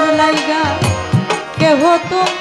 আমার লাইগা কেহ তুমি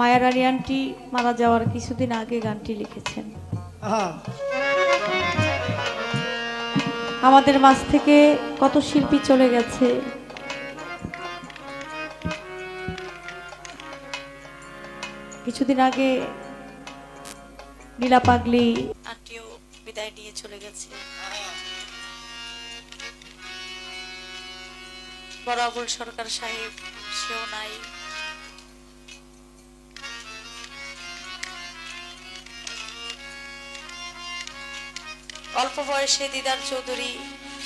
মায়ারানী আন্টি মারা যাওয়ার কিছুদিন আগে গানটি লিখেছেন। আমাদের মাঝ থেকে কত শিল্পী চলে গেছে। কিছুদিন আগে নীলা পাগলি আন্টিও বিদায় নিয়ে চলে গেছে। বড় আবুল সরকার সাহেব সেও নাই। অল্প বয়সে দিদার চৌধুরী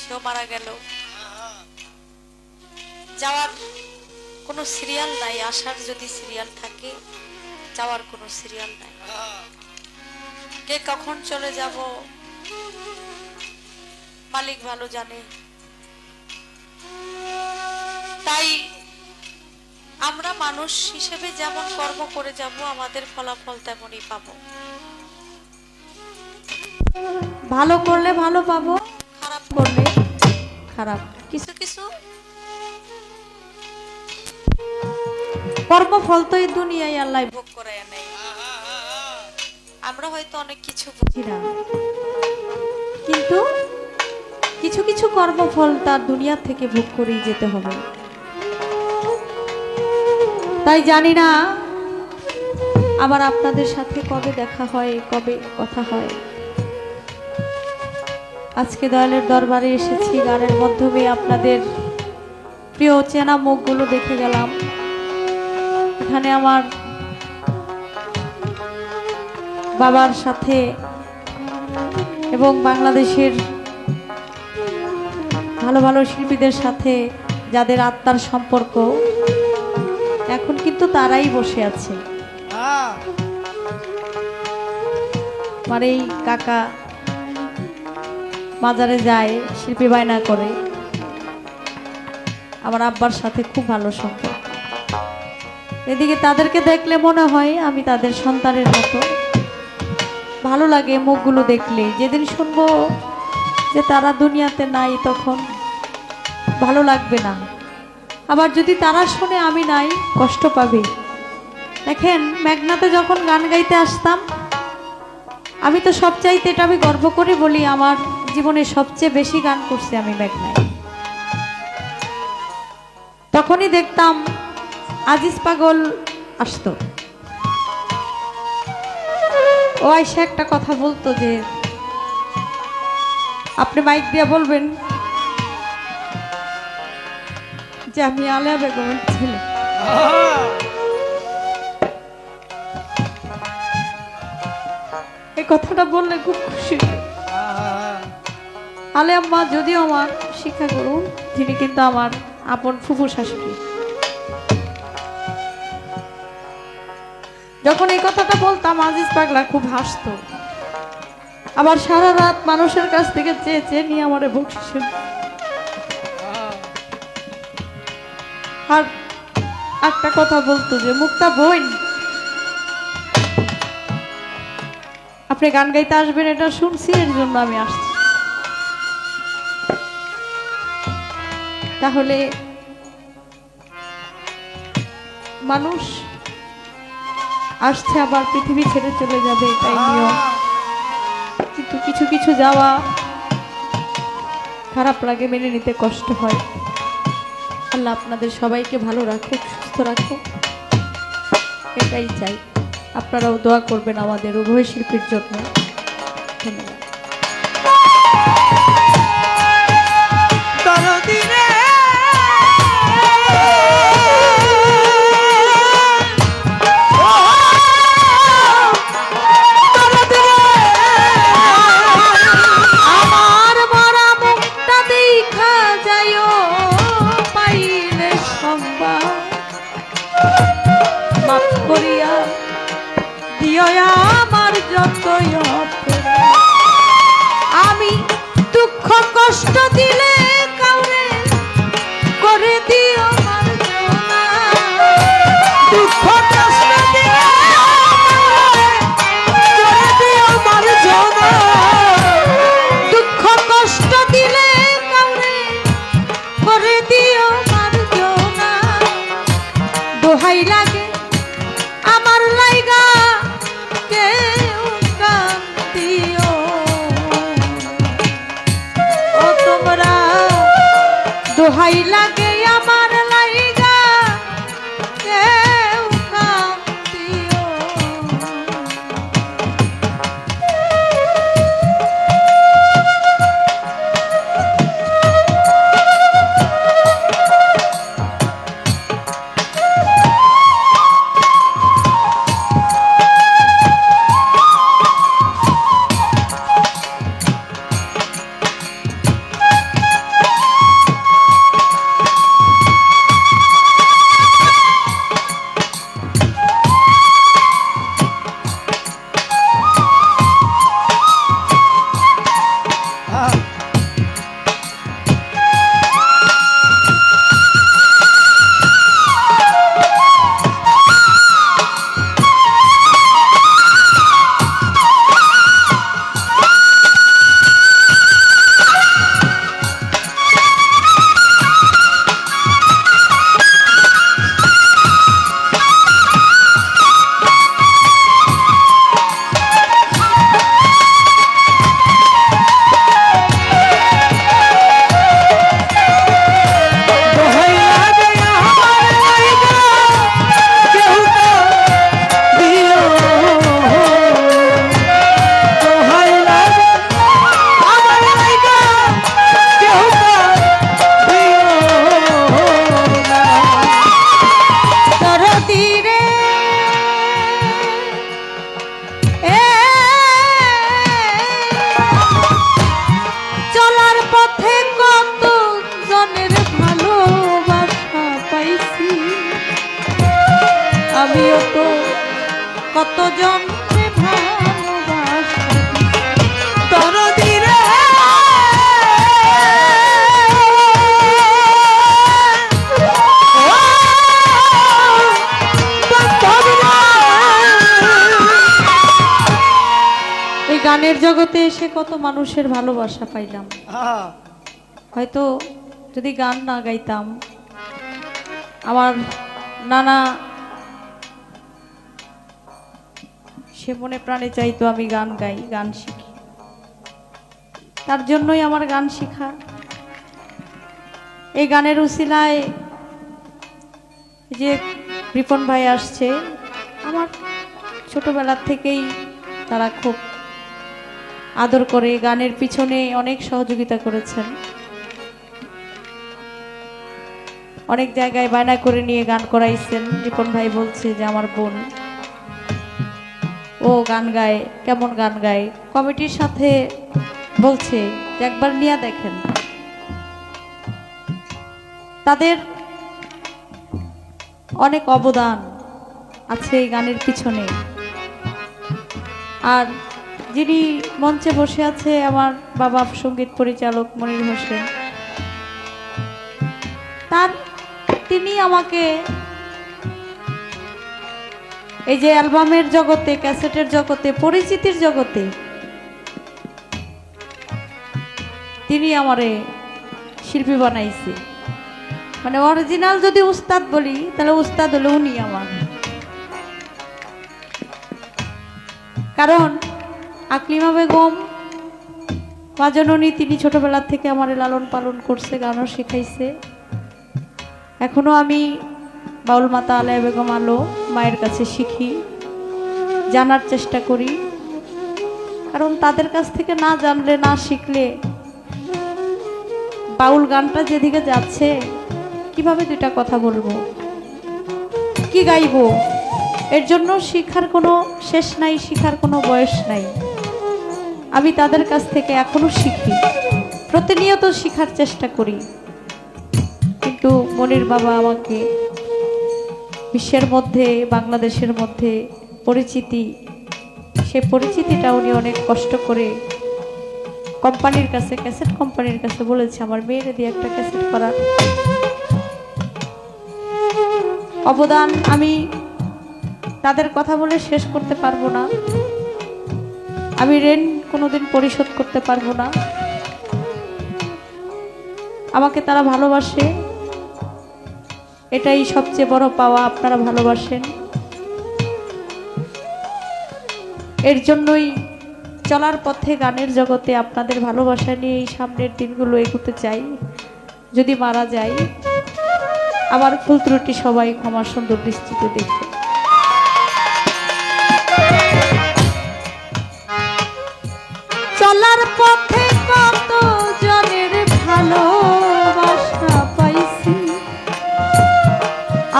সেও মারা গেল। যাওয়ার কোনো সিরিয়াল নাই আসার যদি সিরিয়াল থাকে, যাওয়ার কোনো সিরিয়াল নাই। কে কখন চলে যাব, মালিক ভালো জানে। তাই আমরা মানুষ হিসেবে যেমন কর্ম করে যাব, আমাদের ফলাফল তেমনই পাবো। ভালো করলে ভালো পাবো, খারাপ করলে খারাপ। কিছু কিছু? কর্মফল তো এই দুনিয়ায় আল্লাহ ভোগ করে নেই। আমরা হয়তো অনেক কিছু বুঝি না। কিন্তু কিছু কিছু কর্মফল তার দুনিয়া থেকে ভোগ করেই যেতে হবে। তাই জানি না আবার আপনাদের সাথে কবে দেখা হয়, কবে কথা হয়। আজকে দয়ালের দরবারে এসেছি গানের মাধ্যমে আপনাদের প্রিয় চেনা মুখগুলো দেখে গেলাম। এখানে আমার বাবার সাথে এবং বাংলাদেশের ভালো ভালো শিল্পীদের সাথে যাদের আত্মার সম্পর্ক এখন কিন্তু তারাই বসে আছে। আমার এই কাকা বাজারে যায়, শিল্পী বায়না করে। আমার আব্বার সাথে খুব ভালো সম্পর্ক। এদিকে তাদেরকে দেখলে মনে হয় আমি তাদের সন্তানের মতো। ভালো লাগে মুখগুলো দেখলে। যেদিন শুনব যে তারা দুনিয়াতে নাই তখন ভালো লাগবে না। আবার যদি তারা শুনে আমি নাই, কষ্ট পাবে। দেখেন, মেঘনাতে যখন গান গাইতে আসতাম, আমি তো সব চাইতে এটা আমি গর্ব করে বলি আমার জীবনে সবচেয়ে বেশি গান করছি আমি মেঘনায়। তখনই দেখতাম আজিজ পাগল আসতো। ও আইসা একটা কথা বলতো যে, আপনি মাইক দিয়ে বলবেন যে আমি আলিয়া বেগমের ছেলে। এই কথাটা বললে খুব খুশি। আলে আম্মা, যদিও আমার শিক্ষা করুন তিনি কিন্তু আমার আপন ফুফু শাশুড়ি। যখন এই কথাটা বলতাম, আজিজ পাগলা খুব হাসতো। আবার সারা রাত মানুষের কাছ থেকে চেয়ে চেয়ে নিয়ে আমার বকশিস। আর একটা কথা বলতো যে, মুক্তা বইন। আপনি গান গাইতে আসবেন, এটা শুনছি, এর জন্য আমি আসছি। তাহলে মানুষ আসছে আবার পৃথিবী ছেড়ে চলে যাবে এটাই নিয়ম। কিন্তু কিছু কিছু যাওয়া খারাপ লাগে মেনে নিতে কষ্ট হয়। আল্লাহ আপনাদের সবাইকে ভালো রাখুক সুস্থ রাখুক। এটাই চাই। আপনারাও দোয়া করবেন আমাদের উভয় শিল্পীর জন্য। ধন্যবাদ। জগতে এসে কত মানুষের ভালোবাসা পাইলাম। হয়তো যদি গান না গাইতাম আমার নানা সে মনে প্রাণে চাইতো আমি গান গাই গান শিখি। তার জন্যই আমার গান শেখা। এই গানের উসিলায় যে রিপন ভাই আসছে আমার ছোটবেলার থেকেই তারা খুব আদর করে গানের পিছনে অনেক সহযোগিতা করেছেন। অনেক জায়গায় বায়না করে নিয়ে গান করাইছেন। রিপন ভাই বলছে যে, আমার বোন। ও গান গায়, কেমন গান গায়? কমিটির সাথে বলছে যে, একবার নিয়ে দেখেন। তাদের অনেক অবদান আছে এই গানের পিছনে। আর যিনি মঞ্চে বসে আছে আমার বাবা সংগীত পরিচালক মনির হোসেন। তার তিনি আমাকে এই যে অ্যালবামের জগতে, ক্যাসেটের জগতে, পরিচিতির জগতে, তিনি আমারে শিল্পী বানাইছে। মানে অরিজিনাল যদি উস্তাদ বলি, তাহলে উস্তাদ হলো উনি আমার। কারণ আকলিমা বেগম মাজননী তিনি ছোটবেলা থেকে আমার লালন পালন করছে, গানও শেখাইছে। এখনও আমি বাউল মাতা আলায়া বেগম আলো মায়ের কাছে শিখি, জানার চেষ্টা করি। কারণ তাদের কাছ থেকে না জানলে, না শিখলে বাউল গানটা যেদিকে যাচ্ছে, কীভাবে দুটা কথা বলব? কি গাইবো? এর জন্য শিখার কোনো শেষ নাই, শিখার কোনো বয়স নাই। আমি তাদের কাছ থেকে এখনও শিখি। প্রতিনিয়ত শিখার চেষ্টা করি। কিন্তু মনির বাবা আমাকে বিশ্বের মধ্যে, বাংলাদেশের মধ্যে পরিচিতি, সে পরিচিতিটা উনি অনেক কষ্ট করে কোম্পানির কাছে, ক্যাসেট কোম্পানির কাছে বলেছে, আমার মেয়েরে দিয়ে একটা ক্যাসেট করার। অবদান আমি তাদের কথা বলে শেষ করতে পারব না। আমি ঋণ কোনোদিন পরিশোধ করতে পারব না। আমাকে তারা ভালোবাসে। এটাই সবচেয়ে বড় পাওয়া আপনারা ভালোবাসেন। এর জন্যই চলার পথে গানের জগতে আপনাদের ভালোবাসা নিয়ে এই সামনের দিনগুলো এগোতে চাই। যদি মারা যায় আমার ফুল ত্রুটি সবাই ক্ষমা সুন্দর দৃষ্টিতে দেখবে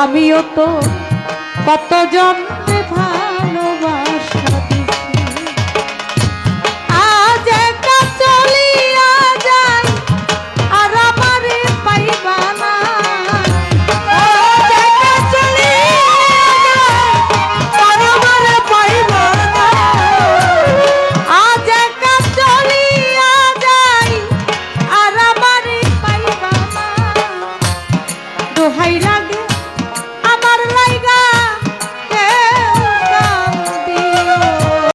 আমিও তো কতজন